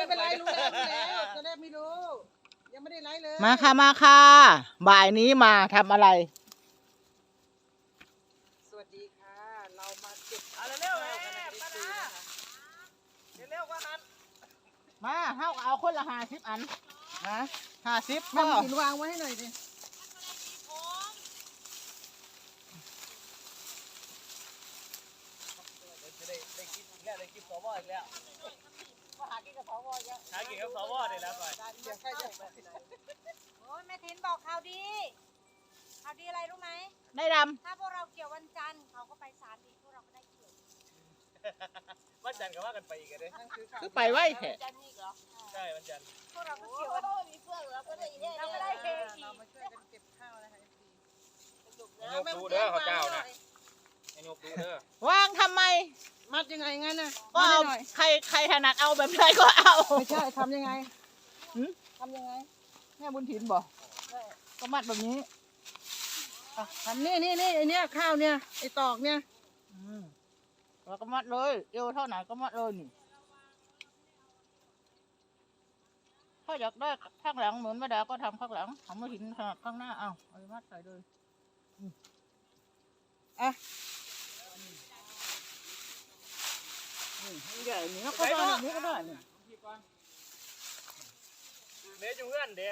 ไม่เป็นไรรู้แล้วรู้แล้วจะได้ไม่รู้ยังไม่ได้ไลฟ์เลยมาค่ะมาค่ะ บ่ายนี้มาทำอะไร สวัสดีค่ะ เรามาเก็บเอาเร็วๆแม่ป้าดา เร็วๆกว่าหันมาเฮาเอาคนละห้าสิบอันนะห้าสิบแม่พ่อหินวางไว้ให้หน่อยดิจะได้ได้กินอีกแล้วได้กินสวอีกแล้วหา กินกับสวเยอะหากินกับสวได้แล้วก่อนเดี๋ยวใครจะโอ้ยแม่ทินบอกข่าวดีข่าวดีอะไรรู้ไหมได้ดถ้าพวกเราเกี่ยววันจันทร์เขาก็ไปศาลอีกพวกเราก็ได้เกี่ยววันจันทร์ก็ว่ากันไปอีกอะเด้นั่นคือข่าวำคือไปไว้แท้ใช่วันจันทร์พวกเราก็เกี่ยววันเราก็ได้เราก็ได้เค้กอีเรากมาช่วยกันเก็บข้าวนะคะยกดูเด้อเขาเจ้าน่ะให้ยกดูเด้อวางทำไม มัดยังไงงั้นน่ะก็มัดเอาให้หน่อยใครใครถนัดเอาแบบไหนก็เอา ไม่ใช่ทำยังไงหืม ทำยังไงแม่บุญถินบอกก็มัดแบบนี้อะทำนี่นี่นี่ไอเนี้ยข้าวเนี่ยไอตอกเนี่ยอืมแล้วก็มัดเลยเอวเท่าไหนก็มัดเลยนี่ถ้าอยากได้ข้างหลังเหมือนแม่ดาก็ทำข้างหลังทำไม่หินถนัดข้างหน้าเอาเอามัดใส่เลย ใหญ่นี่ก็ได้นี่ก็ได้นี่เด้อยู่เพื่อนเด้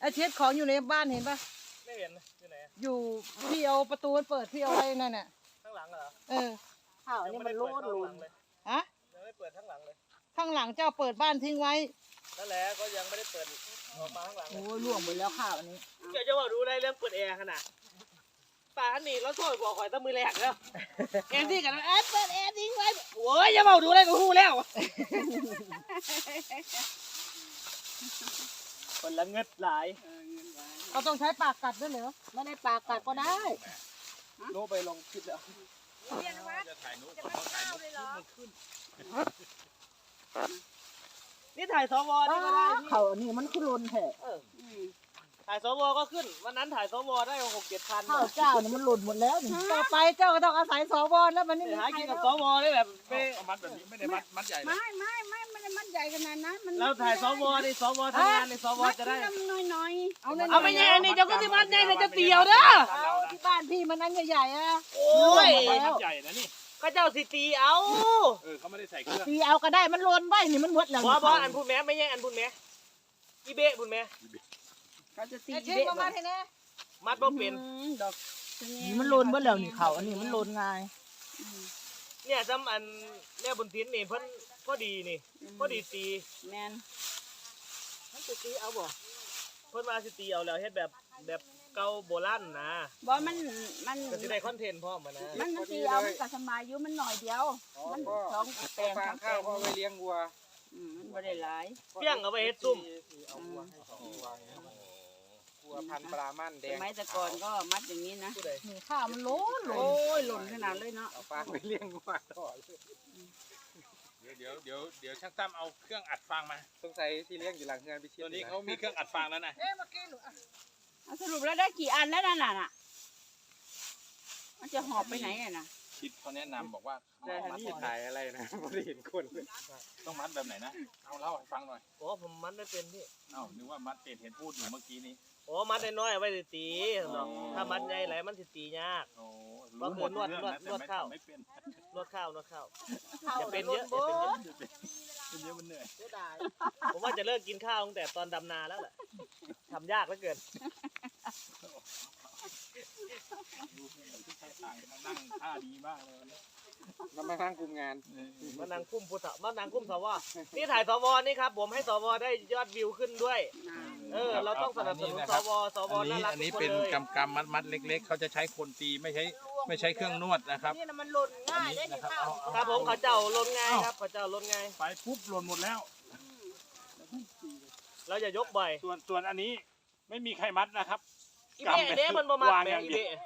ไอเช็ดของอยู่ในบ้านเห็นปะไม่เห็นอยู่ไหนอยู่พี่เอาประตูมันเปิดพี่เอาอะไว้นั่นน่ะข้างหลังเหรอเออข้าวนี่มันโลดลุนเลยฮะยังไม่เปิดข้างหลังเลย ข้างหลังเจ้าเปิดบ้านทิ้งไว้นั่นแหละก็ยังไม่ได้เปิดออกมาข้างหลังโอ้ล่วงไปแล้วข้าวอันนี้เดี๋ยวจะบอกดูได้เรื่องเปิดแอร์ขนาด ป่านี่เราโทษกว่าข่อยตั้งมือแรกแล้วแอนที่กันแอนเปิดแอร์ทิ้งไว้โอ้ยอย่าบอกดูได้ก็ฮู้แล้วคนละเงิดหลายเราต้องใช้ปากกัดด้วยเหรอไม่ได้ปากกัดก็ได้โลไปลงคลิปแล้วเรียนวัดจะถ่ายนุ๊กจะไม่ข้าวเลยเหรอนี่ถ่ายสวนี่ก็ได้พี่เขาอันนี้มันคือลนแท้เออ ถ่ายสวก็ขึ้น วันนั้นถ่ายสวได้หกเจ็ดพันข้าวเจ้านี่มันหล่นหมดแล้วนี่ต่อไปเจ้าก็ต้องอาศัยสวแล้วมันนี่มีหาใครกินแล้กับวสวได้แบบไปเอามัดแบบนี้ไม่ได้มัดมัดใหญ่นะไม่ไม่ไม่ไม่ได้มันใหญ่ขนาดนั้นมันเราถ่ายสวนี่สวทำงานในสวจะได้มันน้อยน้อยเอาเลยเอาไม่ใช่อันนี้เจ้าก็ที่มัดใหญ่เลยจะเตียวเด้อเอาที่บ้านพี่มันนั่นใหญ่ๆอะโอ้ยมัดใหญ่นะนี่ก็เจ้าสิตีเอาเออเขาไม่ได้ใส่เครื่องตีเอาก็ได้มันหล่นไว้นี่มันหมดแล้วบอบออันพูดแม่ไม่ใช่อันพูดแม่อีเบ้พูดแม่ เขาจะตีไอเช็ดมาบ้านให้แน่มัดบ่เป็นดอกนี่มันหล่นหมดแล้วนี่เขาอันนี้มันหล่นง่ายเนี่ยจำอันแม่บุญทินนี่เพิ่นพอดีนี่พอดีตีแมนมันสิตีเอาบ่เพิ่นว่าสิตีเอาแล้วเฮ็ดแบบแบบเก่าโบราณนะบอมันมันก็สิได้คอนเทนต์พร้อมอะนะมันมันตีเอามันกับสมัยอยู่มันหน่อยเดียว มันสองแปลงฟาสางมแปลข้าวงก็เอาไว้เลี้ยงวัวอืมมันบ่ได้หลายเปี้ยงเอาไปเฮ็ดซุ่มเอาวัวให้เขาวาง วัวพันธุ์ปลามันแดสงมัยแต่ก่อนก็มัดอย่างนี้นะผู้ใดนี่ข้าวมันหล่นหล่โอ้นยหล่นขนาดเลยเนาะเอาฟางไปเลี้ยงวัวต่อเดี๋ยวเดี๋ยวเดี๋ยวเดี๋ยวช่างตั้มเอาเครื่องอัดฟางมา สงสัยที่เลี้ยงอยู่หลังเงินไปเชียตัวนี้เขามีเครื่องอัดฟางแล้วนะ เอ๊ะเมื่อกี้หนูอะเอาสรุปแล้วได้กี่อันแล้วนั่นน่ะน่ะมันจะหอบไปไหนอะน่ะคิดเขาแนะนำบอกว่าได้ทันทีถ่ายอะไรนะไม่ได้เห็นคนเลยต้องมัดแบบไหนนะ เอาเล่าให้ฟังหน่อย โอ้ผมมัดไม่เป็นพี่ เอ้านึกว่ามัดเป็ดเห็นพูดอยู่เมื่อกี้นี้ โอ้มัดน้อยๆเอาไว้สิตีเนาะถ้ามัดใหญ่หลายมันสิตียาก โอ้ก็คือนวดเรื่องนวดแต่นวดไม่ข้าวไม่เป็นนวดข้าวนวดข้าวอย่าเป็นเยอะอย่าเป็นเยอะ เป็นเยอะมันเหนื่อยผมว่าจะเลิกกินข้าวตั้งแต่ตอนดำนาแล้วแหละทำยากเหลือเกิน ดูเหมือนที่ใช้ต่างมานั่งท่าดีมากเลยวันนี้มันมาทางกลุ่มงานมานั่งคุ้มพุทธมานั่งคุ้มสวนี่ถ่ายสวนี่ครับ ผมให้สวได้ยอดวิวขึ้นด้วย เออ เราต้องสนับสนุนสวสวอันน่านี้รักอันทุนี้กคนเป็นเลยกำกำมัดมัดๆเล็ก ๆ เขาจะใช้คนตีไม่ใช้ไม่ใช้เครื่องนวดนะครับ นี่นะมันหล่นง่ายได้นะนี่ครับข้าวเอาเอาครับผมเขาเจ้าลนไงครับเขาเจ้าลนไงไปปุ๊บหล่นหมดแล้ว เราอย่ายกบ่อยส่วนส่วนอันนี้ไม่มีใครมัดนะครับ อีเบ้เด้มันประมาณวางแบอบย่างอีเดียว เบ้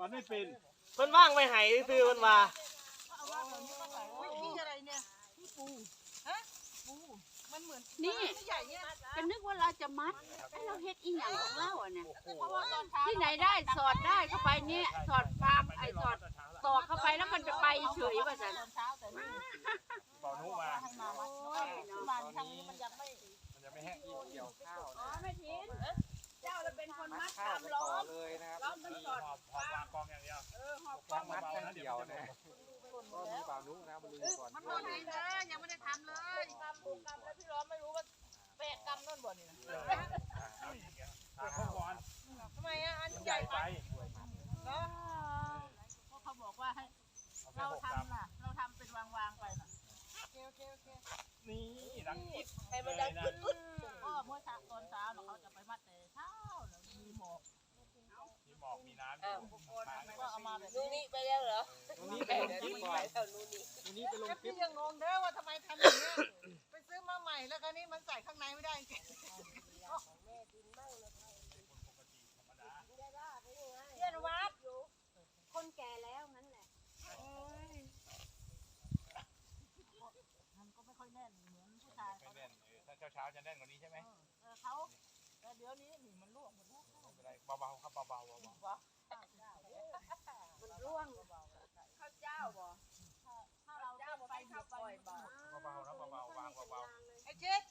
มันไม่เป็นเพิ่นว่างไว้ให้ซื้อมันว่า นี่ มัก็นึกว่าเราจะมัดให้เราเฮ็ดอีหยังของเล่าอะเนี่ยที่ไหนได้สอดได้เข้าไปเนี่ยสอดฟาร์มไอ้สอดสอดเข้าไปแล้วมันจะไปเฉยว่าสันตอนเช้าแต่อนุมาให้มาวัดบ้าทานี้มันยังไม่มันจะไม่แห้งเกี่ยวข้าวอ๋อนม่ทินเจ้าเราเป็นคนมัดข้ามล้อมเลยนะครับล้อมเป็นสอดหอบวางอย่างเดียวเออหอบกต้งมัดเบาเดียววนจะห เลยนะยังไม่ได้ทำเลยกำบุกกำแล้วพี่ร้อมไม่รู้ว่าแปะกำนั่นบ่นี่นะเขาก่อนทำไมอะอันใหใหญ่ญ่ไปเนาะเพราะเขาบอกว่าให้เราทำน่ะ เราทำเป็นวางๆไปน่ะโอเคโอเคโอเคนี่ดังอิดให้มันดังขึ้นขึ้นก็เมื่อเช้าตอนเช้าเนาะเขาจะไปมัดแต่เช้าแล้วมีหมอกมีหมอกมีน้ำอยู่ก็เอามาแบบนูนี้นี่ไปแล้วเหรอตรง นี้ไปลงคลิปก่อนมูนี้ไปลงคลิปยังงงเด้อว่าทำไมทำอย่างเงี้ไปซื้อมาใหม่แล้วก็นี่มันใส่ข้างในไม่ได้จริงเรียนวัดคนแก่แล้วนั่นแหละมันก็ไม่ค่อยแน่นเหมือนผู้ชายไปเขาแน่นเออถ้าเช้าๆจะแน่นกว่านี้ใช่ไหมเขาแต่เดี๋ยวนี้นี่มันล่วงหมดแล้วไม่เป็นไรเบาๆครับเบาๆเบา มันร่วง ข้าวเจ้าบ่ ถ้าเราเจ้าไปอยู่ไปบ่ ๆเบาๆนะเบาๆวางเบา ไอ้เจ็ด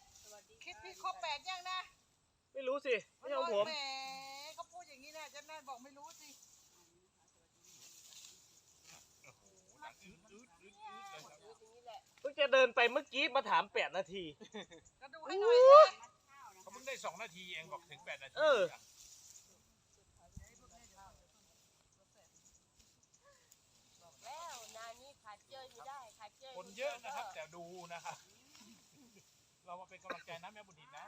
คิดพี่ครบแปดยังนะไม่รู้สิ ไม่ใช่ของผมแหมเขาพูดอย่างนี้นะเจ๊แม่บอกไม่รู้สิๆโอ้โหดังอืดอืดอืดอืดเลยครับเพิ่งจะเดินไปเมื่อกี้มาถามแปดนาที ก็ดูให้หน่อยสิเขาเพิ่งได้สองนาทีเองบอกถึงแปดนาทีเออแล้วนานี้ขาดเจยไม่ได้ขาดเจยคนเยอะนะครับ แต่ดูนะครับ เรามาเป็นกำลังใจนะแม่บุญถินนะ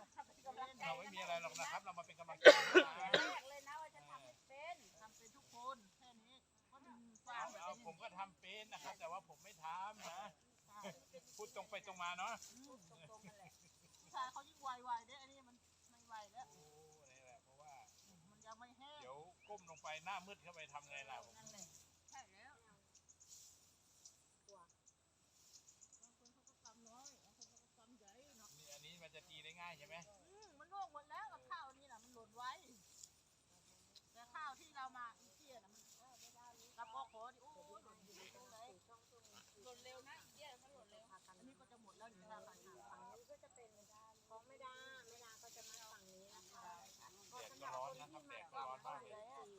เราไม่มีอะไรหรอกนะครับ เรามาเป็นกำลังใจนะแรกเลยนะว่าจะทำให้เป็นทำเป็นทุกคนแค่นี้ก็ดึงฟางแบบเอานี้ผมก็ทำเป็นนะครับ แต่ว่าผมไม่ทำนะ พูดตรงไปตรงมาเนาะผู้ชายเขายิ่งไวๆเด้อันนี้มันไม่ไวแล้ว โอ้นี่แหละเพราะว่า มันยังไม่แห้งเดี๋ยวก้มลงไปหน้ามืดเข้าไปทำไงล่ะผม นั่นแหละใช่แล้วบางคนเขาก็กำน้อยบางคนเขาก็กำใหญ่เนาะ นี่อันนี้มันจะตีได้ง่าย ใช่ไหมอืมมันร่วงหมดแล้วกับข้าวนี่น่ะมันหล่นไว้ แต่ข้าวที่เรามาอีเทียน่ะมันกับอขอดิโอ้ยหล่นอยู่ตรงไหนหล่นเร็วนะอีเดียมันหล่นเร็วอันนี้ก็จะหมดแล้วนี่ราคาขายฝั่งนี้ก็จะเป็นของไม่ได้ไม่ได้ก็จะมาฝั่งนี้นะคะแดดก็ร้อนนะครับแดดก็ร้อนมากเลยดี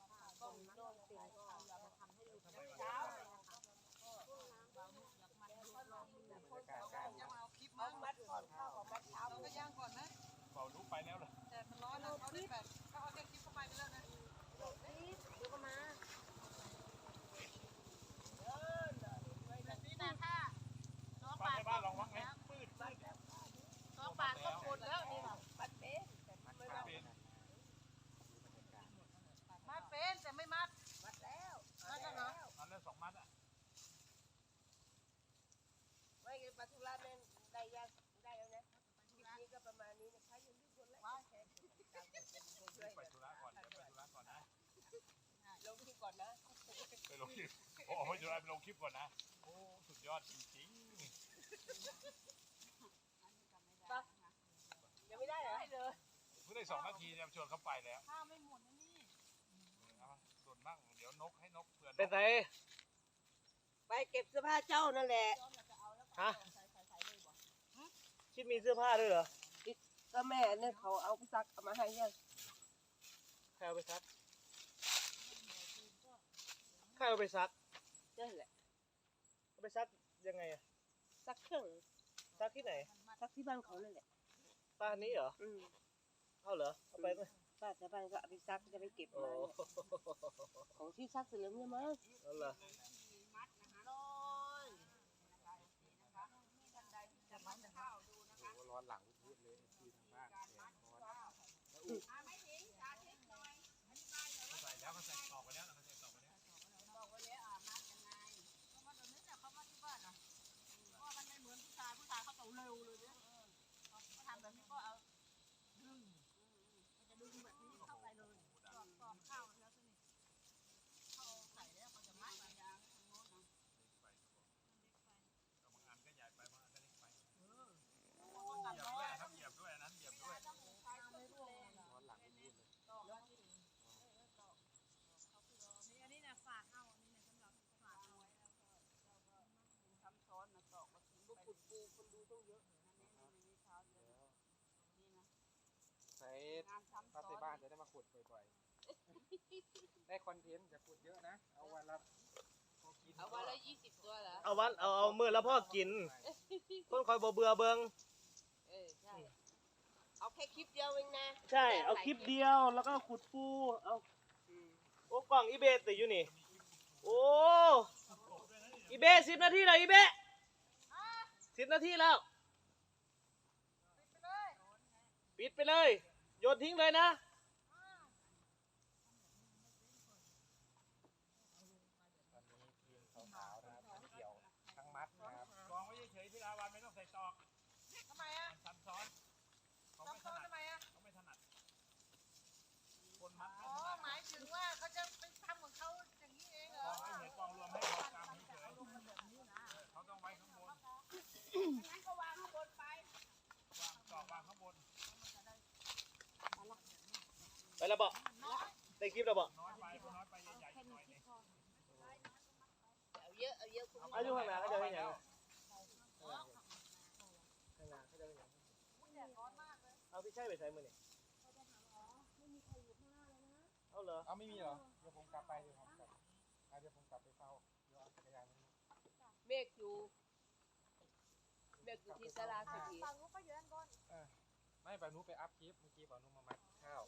นะคะก็โดนสิ่งก็เรามาทำให้ลูก ทำไม เช้า วัน เลยนะคะ ยังมาเอาคลิปมา มัดก่อนข้าวของมัดเช้า เราก็ ย่างก่อนนะเป่ารู้ไปแล้วเหรอแต่มันร้อนนะเขาได้แบบเขาเอาแค่คลิปเข้าไปไปแล้วนะเดี๋ยวก็มาแบบนี้นะถ้าสองบ้านบาทในบ้านลองวังไหมแล้วปืดปืดสองบาทก็หมดแล้วนี่น่ะมัดเป็นเป็นมัดเป็นแต่ไม่มัด มัดแล้วมัดแล้วเหรออันละสองมัดอะไม่ปัทุราเล่นได้ยังไไลค์กดแชร์กดติดตามกดกระดิ่งด้วยไปธุระก่อนเดี๋ยวไปธุระก่อนนะ ลงที่ก่อนนะ ไปลงคลิปโอ้โหไปธุระไปลงคลิปก่อนนะ โอ้สุดยอดจริงยังไม่ได้เหรอได้เลยๆเพิ่งได้สองนาทีจะชวนเขาไปแล้วข้าวไม่หมดนะนี่ เอาส่วนบ้างเดี๋ยวนกให้นกเพื่อนเป็นไงไปเก็บเสื้อผ้าเจ้านั่นแหละย้อมเราจะเอาแล้วก็ฮะใส่ใส่ใส่เลยบ่คิดมีเสื้อผ้าด้วยเหรอ ก็แม่เนี่ยเขาเอาไปซักเอามาให้ยังใครเอาไปซักใครเอาไปซักนั่นแหละเอาไปซักยังไงอะซักเครื่องซักที่ไหนซักที่บ้านเขานั่นแหละบ้านนี้เหรออืมเอาเหรอเอาไปไหมป้าแต่บ้านก็เอาไปซักจะไปเก็บโอ้มาเนี่ยของที่ซักเสร็จแล้วเนี่ยมั้งเอาเหรอลอยร้อนหลังพูดเลยที่ทางบ้านแดดร้อนใส่แล้วก็ใส่ตอกไปแล้วก็ใส่ตอกไปแล้ว ก็มาเดี๋ยวนี้เนี่ยเขามาที่บ้านอะเพราะว่ามันไม่เหมือนผู้ชายผู้ชายเขาจะเร็วเลยเนี่ยเขาทำแบบนี้ก็เอาดึงมันจะดึงแบบนี้เข้าไปเลยกรอบกรอบข้าวแล้วสิเขาใส่แล้วเขาจะมัดไว้ยางทางโน้นนะ บางอันก็ใหญ่ไปบางอันก็เล็กไป เออ เหยียบด้วยนะครับเหยียบด้วยอันนั้นเหยียบด้วยร้อนหลังพูดเลย อันนี้นะฝากเอาอันนี้นะสำหรับฝากเอาไว้แล้วก็เราก็ทำซ้อนมาตอกมาถึงลูกขุดปูคนดูต้องเยอะนะนี่นี่เช้าเยอะนี่นะ ใส่งานซ้ำป้าซ้อใส่นบ้านจะได้มาขุดบ่อยๆ ได้คอนเทนต์อย่าขุดเยอะนะ เอาวันละพอกินเอาวันละยี่สิบตัวเหรอเอาวันเอาเอามือแล้วพ่อกิน คนคอยบ่เบื่อเบิงเออใช่ เอาแค่คลิปเดียวเองนะใช่ เอาคลิปเดียวแล้วก็ขุดปูเอาโอ้กล่องอีเบสติดอยู่นี่ โอ้อีเบสิบนาทีแล้วอีเบสิบนาทีแล้ว ปิดไปเลย โยนทิ้งเลยนะ ตอนนี้ทีมสาวๆนะครับทั้งเดี่ยวทั้งมัดนะครับกองไว้เฉยๆพี่ลาวันไม่ต้องใส่ตอกทำไมอะซับซ้อนเขาซับไม่ถซ้อนนัดทำไมอะเขาไม่ถนัดคนมัดไม่อ๋อถนัดหมายถึงว่าเขาจะไปทำของเขาอย่างนี้เองเหร ก อ องไว้เฉยกองรวมให้เขากำเฉยๆเขาต้องไว้ข้างบน งั้นก็วางข้างบนไป วางตอกวางข้างบน ไปแล้วบอกได้คลิปแล้วบอกน้อยไปน้อยไปใหญ่ๆหน่อยหนึงเอาเยอะเอาเยอะคุณอายุข้างหน้าเขาจะให้หยังข้างหน้าเขาจะให้หยังเอาพี่ใช่ไปใช้มือนี่เอาเหรอเอาไม่มีเหรอเดี๋ยวผมกลับไปเดี๋ยวผมกลับอะเดี๋ยวผมกลับไปเฝ้าเดี๋ยวเอาจักรยานมานี่เมฆอยู่เมฆอยู่ที่สลาสิทีฝั่งนู้นก็อยู่ด้านบนไม่ปานุไปอัพคลิปเมื่อกี้ปานุมามัดข้าว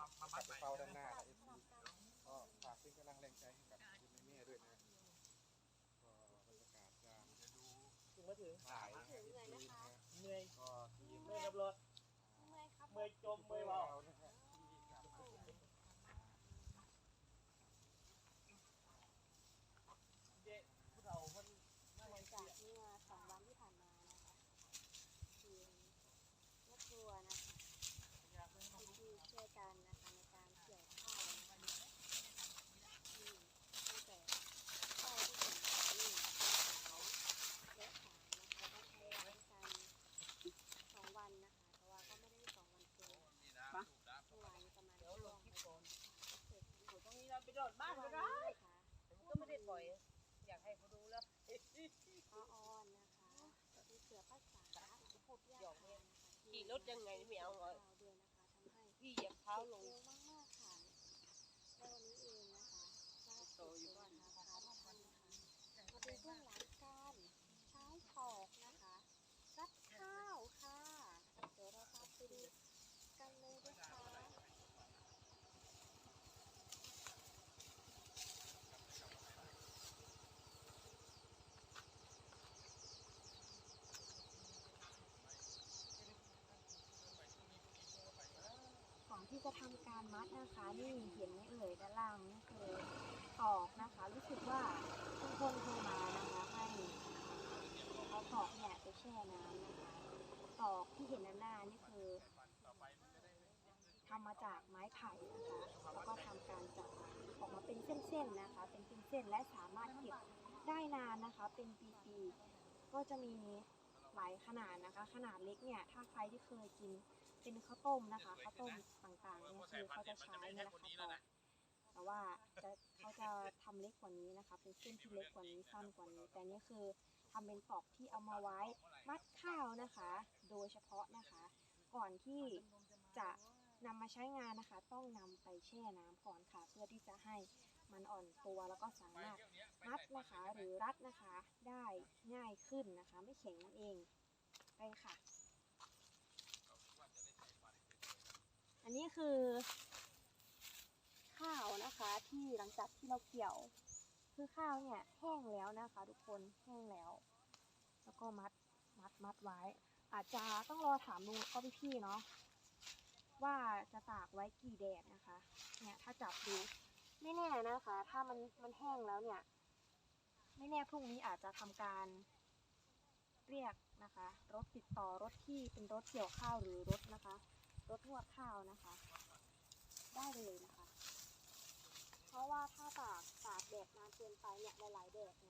มามากลับไปเฝ้าด้านหน้าเอฟซีก็ฝากเป็นกำลังแรงใจให้กับคุณแม่ๆด้วยนะก็บรรยากาศยามถึงมาถึงบ่ายนะเอฟซีนะเหนื่อยก็ทีมเมื่อยกับรถเมื่อยจมเมื่อยเบา เรานะฮะที่กลับมา เจ๊ผู้เฒ่าคน หลังจากเมื่อสองวันที่ผ่านมานะคะทีมแม่ครัวนะคะที่ช่วยกันนะคะในการเกี่ยวข้าวนะคะที่ตั้งแต่ข้าวที่ถึงนี่ขาวและขาวนะคะก็ใช้เวลาด้วยกันสองวันนะคะแต่ว่าก็ไม่ได้สองวันเกินเมื่อวานนี้ประมาณช่วงบ่ายๆเสร็จ ตรงนี้เราไปโดดบ้านก็ได้ นะคะ ก็ไม่ได้ปล่อย อยากให้เขาดูแล้ว ป้าออนนะคะมีเสือภาษาพูดยากนะคะ ขี่รถยังไงไม่เอาเหรอข่าวด้วยพี่เหยียบเท้าลง เร็วมากๆค่ะในวันนี้เองนะคะล่าสุดเลยนะคะพาทุกท่านนะคะมาดูเบื้องหลังการใช้ตอกนะคะรัดข้าวค่ะ เดี๋ยวเราตามไปดูกันเลยนะคะ ก่อน ที่จะทำการมัดนะคะนี่เห็นไหมเอ่ยด้านล่างนี่คือตอกนะคะ รู้สึกว่าทุกคนโทรมานะคะให้เอาตอกเนี่ยไปแช่น้ำนะคะตอกที่เห็นด้านหน้านี่คือทำมาจากไม้ไผ่นะคะแล้วก็ทำการจัดออกมาเป็นเส้นๆนะคะ เป็นเส้นๆและสามารถเก็บได้นานนะคะ เป็นปีๆก็จะมีหลายขนาดนะคะ ขนาดเล็กเนี่ยถ้าใครที่เคยกิน เป็นข้าวต้มนะคะข้าวต้มต่างๆเนี่ยคือเขาจะใช้นี่แหละค่ะตอกแต่ว่าจะเขาจะทำเล็กกว่านี้นะคะ เป็นเส้นที่เล็กกว่านี้สั้นกว่านี้ แต่นี่คือทำเป็นตอกที่เอามาไว้มัดข้าวนะคะ โดยเฉพาะนะคะ ก่อนที่จะนำมาใช้งานนะคะ ต้องนำไปแช่น้ำก่อนค่ะ เพื่อที่จะให้มันอ่อนตัวแล้วก็สามารถมัดนะคะหรือรัดนะคะได้ง่ายขึ้นนะคะ ไม่แข็งนั่นเองไปค่ะ นนี้คือ ข้าวนะคะที่หลังจากที่เราเกี่ยว คือข้าวเนี่ยแห้งแล้วนะคะ ทุกคนแห้งแล้ว แล้วก็มัดมัดมัดไว้ อาจจะต้องรอถามลุงก็พี่พี่เนาะว่าจะตากไว้กี่แดดนะคะ เนี่ยถ้าจับดูไม่แน่นะคะ ถ้ามันมันแห้งแล้วเนี่ย ไม่แน่พรุ่งนี้อาจจะทำการเรียกนะคะ รถติดต่อรถที่เป็นรถเกี่ยวข้าวหรือรถนะคะ รถทั่วข้าวนะคะ ได้เลยนะคะ เพราะว่าถ้าตากตากแดดนานเกินไปเนี่ยหลายๆแดดเนี่ย